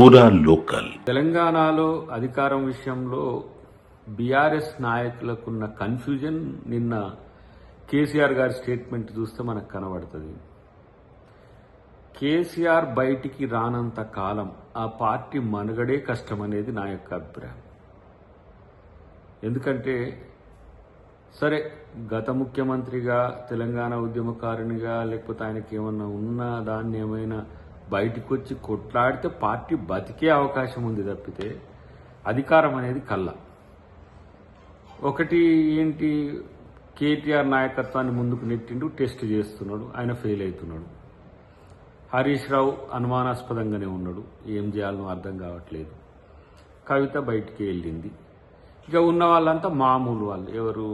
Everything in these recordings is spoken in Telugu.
పూరా లోకల్. తెలంగాణలో అధికారం విషయంలో బీఆర్ఎస్ నాయకులకున్న కన్ఫ్యూజన్ నిన్న కేసీఆర్ గారి స్టేట్మెంట్ చూస్తే మనకు కనబడుతుంది. కేసీఆర్ బయటికి రానంత కాలం ఆ పార్టీ మనుగడే కష్టం అనేది నా యొక్క అభిప్రాయం. ఎందుకంటే సరే గత ముఖ్యమంత్రిగా తెలంగాణ ఉద్యమకారునిగా లేకపోతే ఆయనకి ఏమన్నా ఉన్నా దాన్ని ఏమైనా బయటకు వచ్చి కొట్లాడితే పార్టీ బతికే అవకాశం ఉంది తప్పితే అధికారం అనేది కళ్ళ ఒకటి ఏంటి కేటీఆర్ నాయకత్వాన్ని ముందుకు నెట్టిండు టెస్ట్ చేస్తున్నాడు ఆయన ఫెయిల్ అవుతున్నాడు. హరీష్ రావు అనుమానాస్పదంగానే ఉన్నాడు ఏం చేయాలనో అర్థం కావట్లేదు. కవిత బయటికి వెళ్ళింది. ఇక ఉన్న వాళ్ళంతా మామూలు వాళ్ళు ఎవరు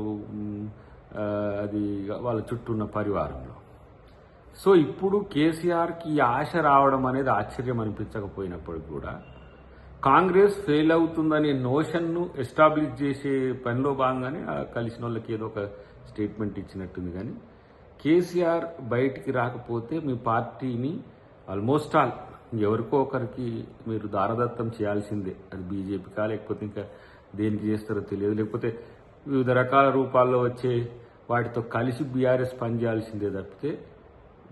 అది వాళ్ళ చుట్టూ ఉన్న పరివారంలో. సో ఇప్పుడు కేసీఆర్కి ఈ ఆశ రావడం అనేది ఆశ్చర్యం అనిపించకపోయినప్పటికీ కూడా కాంగ్రెస్ ఫెయిల్ అవుతుందనే నోషన్ను ఎస్టాబ్లిష్ చేసే పనిలో భాగంగానే కలిసిన వాళ్ళకి ఏదో ఒక స్టేట్మెంట్ ఇచ్చినట్టుంది. కానీ కేసీఆర్ బయటికి రాకపోతే మీ పార్టీని ఆల్మోస్ట్ ఆల్ ఎవరికో ఒకరికి మీరు దారదత్తం చేయాల్సిందే. అది బీజేపీకా లేకపోతే ఇంకా దేనికి చేస్తారో తెలియదు. లేకపోతే వివిధ రకాల రూపాల్లో వచ్చే వాటితో కలిసి బీఆర్ఎస్ పనిచేయాల్సిందే తప్పితే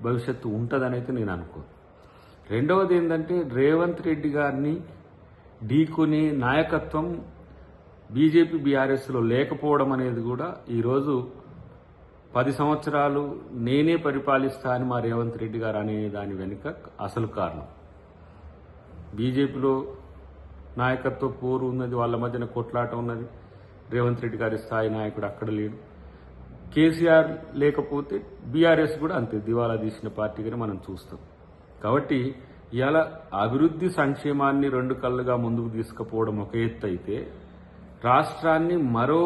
భవిష్యత్తు ఉంటుందని అయితే నేను అనుకో. రెండవది ఏంటంటే రేవంత్ రెడ్డి గారిని ఢీకొని నాయకత్వం బీజేపీ బీఆర్ఎస్లో లేకపోవడం అనేది కూడా ఈరోజు పది సంవత్సరాలు నేనే పరిపాలిస్తా అని మా రేవంత్ రెడ్డి గారు అనే దాని వెనుక అసలు కారణం. బీజేపీలో నాయకత్వ పోరు ఉన్నది వాళ్ళ మధ్యన కొట్లాట ఉన్నది. రేవంత్ రెడ్డి గారి స్థాయి నాయకుడు అక్కడ లేడు. కేసీఆర్ లేకపోతే బీఆర్ఎస్ కూడా అంతే దివాలా తీసిన పార్టీగానే మనం చూస్తాం. కాబట్టి ఇలా అభివృద్ధి సంక్షేమాన్ని రెండు కళ్ళుగా ముందుకు తీసుకుపోవడం ఒక ఎత్తు అయితే రాష్ట్రాన్ని మరో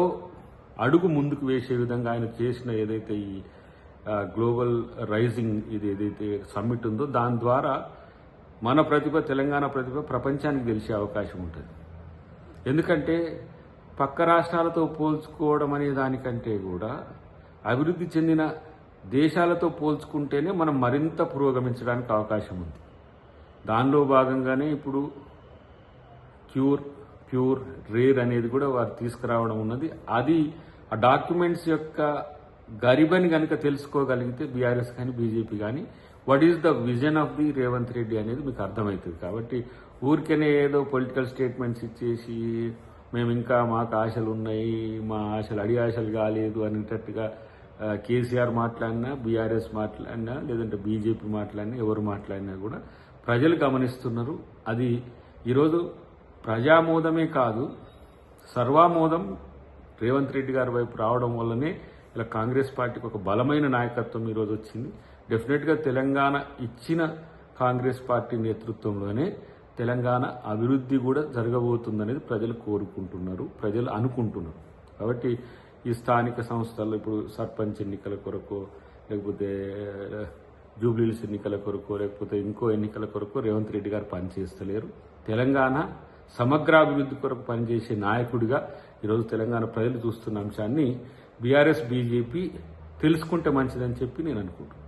అడుగు ముందుకు వేసే విధంగా ఆయన చేసిన ఏదైతే ఈ గ్లోబల్ రైజింగ్ ఇది ఏదైతే సమ్మిట్ ఉందో దాని ద్వారా మన ప్రతిభ తెలంగాణ ప్రతిభ ప్రపంచానికి తెలిసే అవకాశం ఉంటుంది. ఎందుకంటే పక్క రాష్ట్రాలతో పోల్చుకోవడం అనే దానికంటే కూడా అభివృద్ధి చెందిన దేశాలతో పోల్చుకుంటేనే మనం మరింత పురోగమించడానికి అవకాశం ఉంది. దానిలో భాగంగానే ఇప్పుడు క్యూర్ ప్యూర్ రేర్ అనేది కూడా వారు తీసుకురావడం ఉన్నది. అది ఆ డాక్యుమెంట్స్ యొక్క గరిబని కనుక తెలుసుకోగలిగితే బీఆర్ఎస్ కానీ బీజేపీ కానీ what is the vision of the Revanth Reddy అనేది మీకు అర్థమవుతుంది. కాబట్టి ఊరికనే ఏదో పొలిటికల్ స్టేట్మెంట్స్ ఇచ్చేసి మేము ఇంకా మాకు ఆశలు ఉన్నాయి మా ఆశలు అడి ఆశలు కాలేదు అనేటట్టుగా కేసీఆర్ మాట్లాడినా బీఆర్ఎస్ మాట్లాడినా లేదంటే బీజేపీ మాట్లాడినా ఎవరు మాట్లాడినా కూడా ప్రజలు గమనిస్తున్నారు. అది ఈరోజు ప్రజామోదమే కాదు సర్వామోదం రేవంత్ రెడ్డి గారి వైపు రావడం వల్లనే ఇలా కాంగ్రెస్ పార్టీకి ఒక బలమైన నాయకత్వం ఈరోజు వచ్చింది. డెఫినెట్గా తెలంగాణ ఇచ్చిన కాంగ్రెస్ పార్టీ నేతృత్వంలోనే తెలంగాణ అభివృద్ధి కూడా జరగబోతుందనేది ప్రజలు కోరుకుంటున్నారు ప్రజలు అనుకుంటున్నారు. కాబట్టి ఈ స్థానిక సంస్థల్లో ఇప్పుడు సర్పంచ్ ఎన్నికల కొరకు లేకపోతే జూబ్లీస్ ఎన్నికల కొరకు లేకపోతే ఇంకో ఎన్నికల కొరకు రేవంత్ రెడ్డి గారు పనిచేస్తలేరు. తెలంగాణ సమగ్రాభివృద్ధి కొరకు పనిచేసే నాయకుడిగా ఈరోజు తెలంగాణ ప్రజలు చూస్తున్న అంశాన్ని బీఆర్ఎస్ బీజేపీ తెలుసుకుంటే మంచిదని చెప్పి నేను అనుకుంటున్నాను.